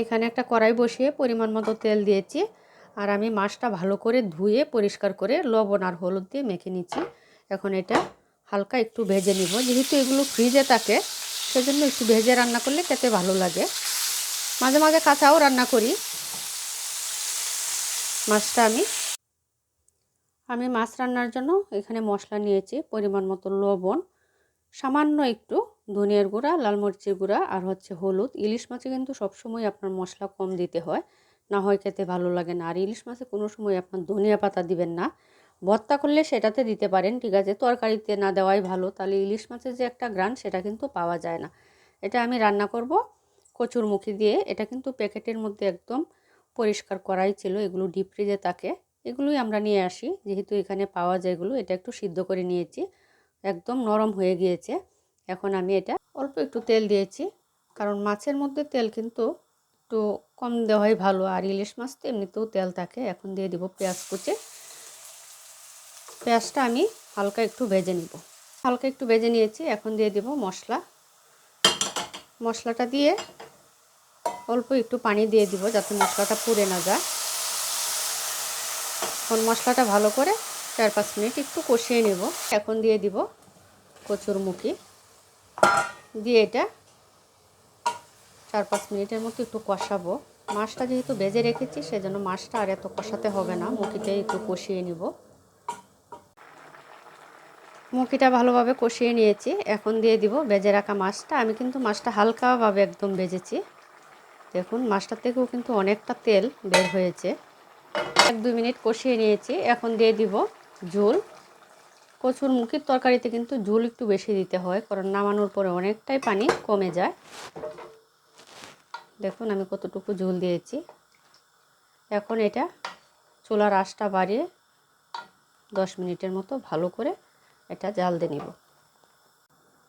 এখানে একটা কড়াই বসিয়ে পরিমাণ মতো তেল দিয়েছি। আর আমি মাছটা ভালো করে ধুয়ে পরিষ্কার করে লবণ আর হলুদ দিয়ে মেখে নিচ্ছি। এখন এটা হালকা একটু ভেজে নিব। যেহেতু এগুলো ফ্রিজে থাকে, সেজন্য একটু ভেজে রান্না করলে খেতে ভালো লাগে। মাঝে মাঝে কাঁচাও রান্না করি। মাছটা আমি আমি মাছ রান্নার জন্য এখানে মশলা নিয়েছি, পরিমাণ মতো লবণ, সামান্য একটু ধনিয়ার গুঁড়া, লাল মরিচের গুঁড়া আর হচ্ছে হলুদ। ইলিশ মাছে কিন্তু সবসময় আপনার মশলা কম দিতে হয়। না হয় খেতে ভালো লাগে না। আর ইলিশ মাছে কোনো সময় আপনার ধনিয়া পাতা দিবেন না। ভর্তা করলে সেটাতে দিতে পারেন, ঠিক আছে? তরকারিতে না দেওয়াই ভালো। তাহলে ইলিশ মাছের যে একটা গ্রান সেটা কিন্তু পাওয়া যায় না। এটা আমি রান্না করব কচুরমুখী দিয়ে। এটা কিন্তু প্যাকেটের মধ্যে একদম পরিষ্কার করাই ছিল। এগুলো ডিপ ফ্রিজে থাকে। এগুলোই আমরা নিয়ে আসি। যেহেতু এখানে পাওয়া যায় এগুলো, এটা একটু সিদ্ধ করে নিয়েছি। একদম নরম হয়ে গিয়েছে। এখন আমি এটা অল্প একটু তেল দিয়েছি। কারণ মাছের মধ্যে তেল কিন্তু একটু কম দেওয়াই ভালো। আর ইলিশ মাছ তো এমনিতেও তেল থাকে। এখন দিয়ে দিব পেঁয়াজ কুচে। পেঁয়াজটা আমি হালকা একটু ভেজে নিব। হালকা একটু ভেজে নিয়েছি। এখন দিয়ে দিব মশলা। মশলাটা দিয়ে অল্প একটু পানি দিয়ে দিব যাতে মশলাটা পুড়ে না যায়। এখন মশলাটা ভালো করে চার পাঁচ মিনিট একটু কষিয়ে নেব। এখন দিয়ে দিব কচুর মুখি দিয়ে এটা চার পাঁচ মিনিটের মতো একটু কষাবো। মাছটা যেহেতু বেজে রেখেছি, সেজন্য মাছটা আর এত কষাতে হবে না। মুখিটাই একটু কষিয়ে নিব। মুখিটা ভালোভাবে কষিয়ে নিয়েছি। এখন দিয়ে দিব বেজে রাখা মাছটা। আমি কিন্তু মাছটা হালকাভাবে একদম বেজেছি দেখুন, মাছটার থেকেও কিন্তু অনেকটা তেল বের হয়েছে। এক দুই মিনিট কষিয়ে নিয়েছি। এখন দিয়ে দিব ঝোল। কচুর মুখির তরকারিতে কিন্তু ঝোল একটু বেশি দিতে হয়, কারণ নামানোর পরে অনেকটাই পানি কমে যায়। দেখুন আমি কতটুকু ঝোল দিয়েছি। এখন এটা চুলার আঁশটা বাড়িয়ে দশ মিনিটের মতো ভালো করে এটা জাল দিয়ে নিব।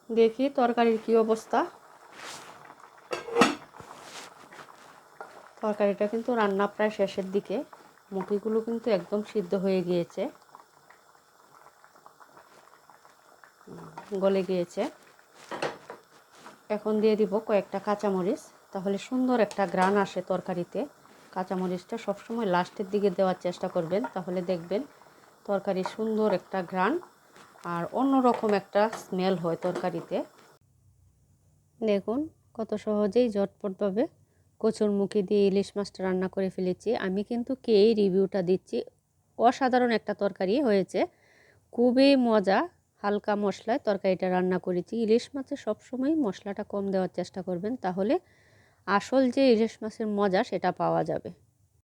দেখি তরকারির কি অবস্থা। তরকারিটা কিন্তু রান্না প্রায় শেষের দিকে মুখিগুলো কিন্তু একদম সিদ্ধ হয়ে গিয়েছে। গলে গিয়েছে। এখন দিয়ে দিব কয়েকটা কাঁচামরিচ। তাহলে সুন্দর একটা গ্রান আসে তরকারিতে। কাঁচামরিচটা সবসময় লাস্টের দিকে দেওয়ার চেষ্টা করবেন। তাহলে দেখবেন তরকারি সুন্দর একটা গ্রান আর অন্যরকম একটা স্মেল হয় তরকারিতে। দেখুন, কত সহজেই ঝটপটভাবে কচুর মুখি দিয়ে ইলিশ মাছটা রান্না করে ফেলেছি। আমি কিন্তু কেই রিভিউটা দিচ্ছি। অসাধারণ একটা তরকারি হয়েছে। খুবই মজা হালকা মশলায় তরকারিটা রান্না করেছি। ইলিশ মাছে সবসময় মশলাটা কম দেওয়ার চেষ্টা করবেন, তাহলে আসল যে ইলিশ মাছের মজা সেটা পাওয়া যাবে।